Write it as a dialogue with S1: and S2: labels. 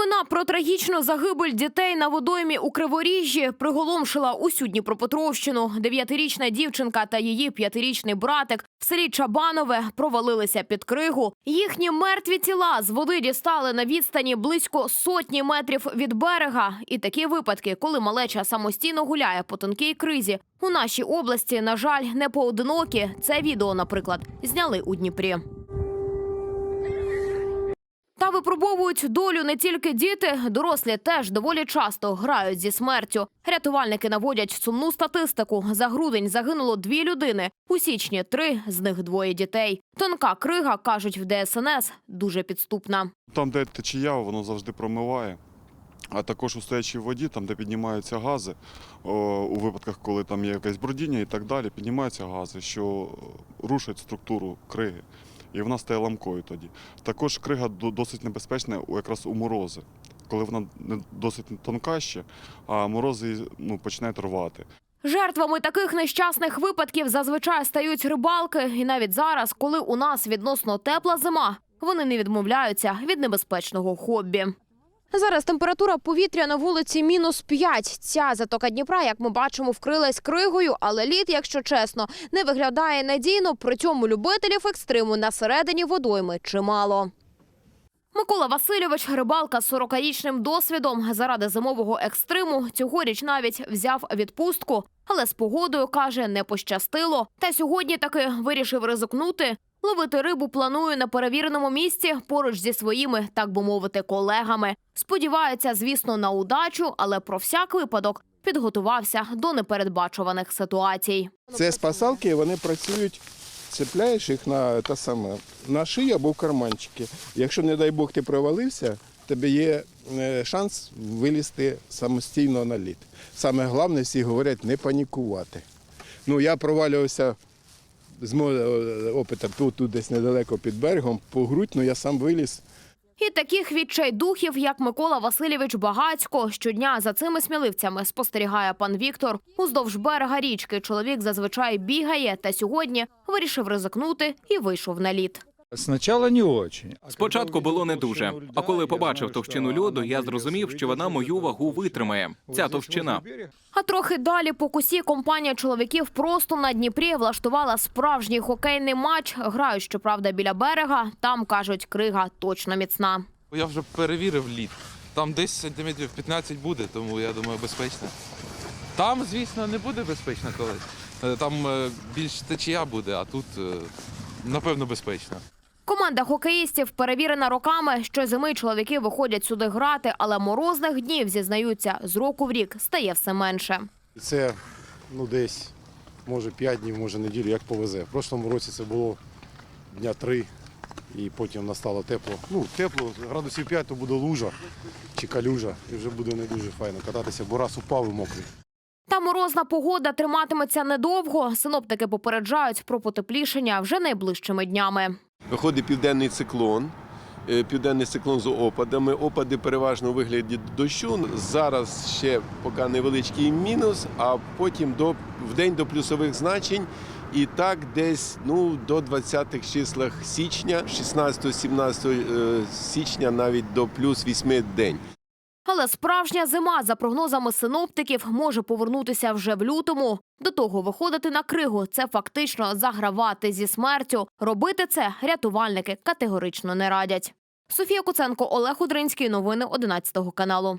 S1: Новина про трагічну загибель дітей на водоймі у Криворіжжі приголомшила усю Дніпропетровщину. Дев'ятирічна дівчинка та її п'ятирічний братик в селі Чабанове провалилися під кригу. Їхні мертві тіла з води дістали на відстані близько сотні метрів від берега. І такі випадки, коли малеча самостійно гуляє по тонкій кризі, у нашій області, на жаль, не поодинокі. Це відео, наприклад, зняли у Дніпрі. Та випробовують долю не тільки діти, дорослі теж доволі часто грають зі смертю. Рятувальники наводять сумну статистику. За грудень загинуло дві людини. У січні три, з них двоє дітей. Тонка крига, кажуть в ДСНС, дуже підступна.
S2: Там, де течія, воно завжди промиває. А також у стоячій воді, там, де піднімаються гази, у випадках, коли там є якесь бродіння і так далі, піднімаються гази, що рушать структуру криги. І вона стає ламкою тоді. Також крига досить небезпечна якраз у морози, коли вона досить тонка ще, а морози ну, починають рвати.
S1: Жертвами таких нещасних випадків зазвичай стають рибалки, і навіть зараз, коли у нас відносно тепла зима, вони не відмовляються від небезпечного хобі. Зараз температура повітря на вулиці мінус 5. Ця затока Дніпра, як ми бачимо, вкрилась кригою, але лід, якщо чесно, не виглядає надійно. При цьому любителів екстриму на середині водойми чимало. Микола Васильович, рибалка з 40-річним досвідом, заради зимового екстриму цьогоріч навіть взяв відпустку, але з погодою каже, не пощастило. Та сьогодні таки вирішив ризикнути. Ловити рибу планує на перевіреному місці поруч зі своїми, так би мовити, колегами. Сподівається, звісно, на удачу, але про всяк випадок підготувався до непередбачуваних ситуацій.
S3: Це спасалки, вони працюють, цепляєш їх на те саме, на шию або в карманчики. Якщо, не дай Бог, ти провалився, тебе є е, шанс вилізти самостійно на лід. Саме головне, всі говорять, не панікувати. Ну, я провалювався з мого е, опиту тут, десь недалеко під берегом, по грудь, ну я сам виліз.
S1: І таких відчайдухів, як Микола Васильович Багацько, щодня за цими сміливцями спостерігає пан Віктор. Уздовж берега річки чоловік зазвичай бігає, та сьогодні вирішив ризикнути і вийшов на лід.
S4: Сначала не очень.
S5: Спочатку було не дуже. А коли побачив товщину льоду, я зрозумів, що вона мою вагу витримає. Ця товщина.
S1: А трохи далі по косі компанія чоловіків просто на Дніпрі влаштувала справжній хокейний матч. Грають, щоправда, біля берега. Там кажуть, крига точно міцна.
S6: Я вже перевірив лід. Там десь сантиметрів 15 буде, тому я думаю, безпечно. Там, звісно, не буде безпечно колись. Е, Там е, більш течія буде, а тут, е, напевно, безпечно.
S1: Команда хокеїстів перевірена роками. Щозими чоловіки виходять сюди грати, але морозних днів зізнаються з року в рік стає все менше.
S7: Це ну, десь, може 5 днів, може неділю, як повезе. В прошлому році це було дня 3, і потім настало тепло. Ну, тепло, градусів 5, то буде лужа чи калюжа, і вже буде не дуже файно кататися, бо раз упав і мокрий.
S1: Та морозна погода триматиметься недовго. Синоптики попереджають про потеплішення вже найближчими днями.
S8: Виходить південний циклон. е, Південний циклон з опадами. Опади переважно у вигляді дощу. Зараз ще поки невеличкий мінус, а потім до, в день до плюсових значень. І так десь ну, до 20-х числах січня, 16-17 е, січня навіть до плюс 8 день.
S1: Але справжня зима, за прогнозами синоптиків, може повернутися вже в лютому. До того виходити на кригу це фактично загравати зі смертю. Робити це рятувальники категорично не радять. Софія Куценко, Олег Удринський. Новини 11 каналу.